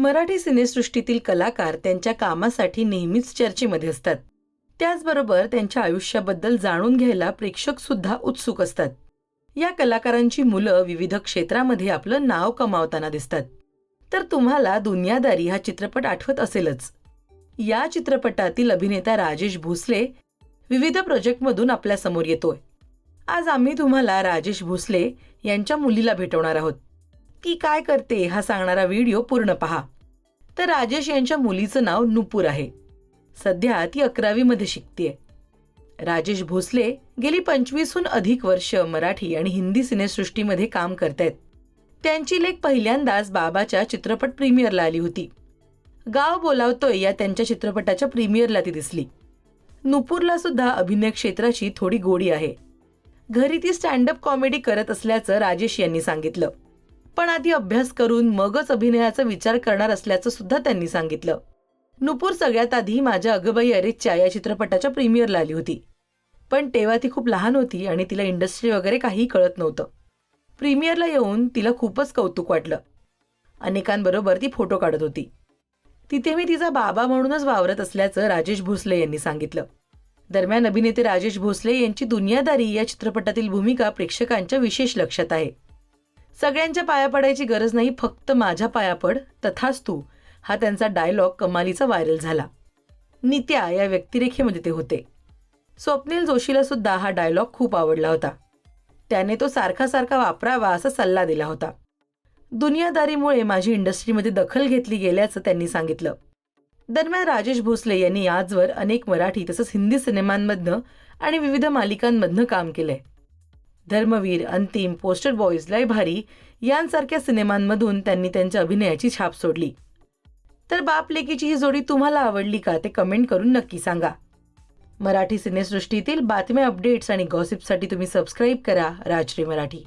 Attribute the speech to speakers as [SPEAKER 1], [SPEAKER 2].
[SPEAKER 1] मराठी सिनेसृष्टीतील कलाकार त्यांच्या कामासाठी नेहमीच चर्चेमध्ये असतात. त्याचबरोबर त्यांच्या आयुष्याबद्दल जाणून घ्यायला प्रेक्षक सुद्धा उत्सुक असतात. या कलाकारांची मुलं विविध क्षेत्रामध्ये आपलं नाव कमावताना दिसतात. तर तुम्हाला दुनियादारी हा चित्रपट आठवत असेलच. या चित्रपटातील अभिनेता राजेश भोसले विविध प्रोजेक्टमधून आपल्यासमोर येतोय. आज आम्ही तुम्हाला राजेश भोसले यांच्या मुलीला भेटवणार आहोत. ती काय करते हा सांगणारा व्हिडिओ पूर्ण पहा. तर राजेश यांच्या मुलीचं नाव नुपूर आहे. सध्या ती अकरावीमध्ये शिकतेय. राजेश भोसले गेली पंचवीसहून अधिक वर्ष मराठी आणि हिंदी सिनेसृष्टीमध्ये काम करतायत. त्यांची लेख पहिल्यांदाच बाबाच्या चित्रपट प्रीमियरला आली होती. गाव बोलावतोय या त्यांच्या चित्रपटाच्या प्रीमियरला ती दिसली. नुपूरला सुद्धा अभिनय क्षेत्राची थोडी गोडी आहे. घरी ती स्टँडअप कॉमेडी करत असल्याचं राजेश यांनी सांगितलं. पण आधी अभ्यास करून मगच अभिनयाचा विचार करणार असल्याचं सुद्धा त्यांनी सांगितलं. नुपूर सगळ्यात आधी माझ्या अगबाई अरेच्या या चित्रपटाच्या प्रीमियरला आली होती. पण तेव्हा ती खूप लहान होती आणि तिला इंडस्ट्री वगैरे काहीही कळत नव्हतं. प्रीमियरला येऊन तिला खूपच कौतुक वाटलं. अनेकांबरोबर ती फोटो काढत होती. तिथे मी तिचा बाबा म्हणूनच वावरत असल्याचं राजेश भोसले यांनी सांगितलं. दरम्यान अभिनेते राजेश भोसले यांची दुनियादारी या चित्रपटातील भूमिका प्रेक्षकांच्या विशेष लक्षात आहे. सगळ्यांच्या पाया पडायची गरज नाही फक्त माझ्या पाया पड तथाच तू. हा त्यांचा डायलॉग कमालीचा व्हायरल झाला. नित्या या व्यक्तिरेखेमध्ये म्हणजे ते होते. स्वप्नील जोशीला सुद्धा हा डायलॉग खूप आवडला होता. त्याने तो सारखा सारखा वापरावा असा सल्ला दिला होता. दुनियादारीमुळे माझी इंडस्ट्रीमध्ये दखल घेतली गेल्याचं त्यांनी सांगितलं. दरम्यान राजेश भोसले यांनी आजवर अनेक मराठी तसंच हिंदी सिनेमांमधनं आणि विविध मालिकांमधनं काम केलंय. धर्मवीर अंतिम पोस्टर बॉईज लय भारी यांसारख्या सिनेमांमधून त्यांनी त्यांच्या अभिनयाची छाप सोडली. तर बाप लेकीची ही जोडी तुम्हाला आवडली का ते कमेंट करून नक्की सांगा. मराठी सिनेसृष्टीतील बातम्या अपडेट्स आणि गॉसिपसाठी तुम्ही सबस्क्राईब करा राजश्री मराठी.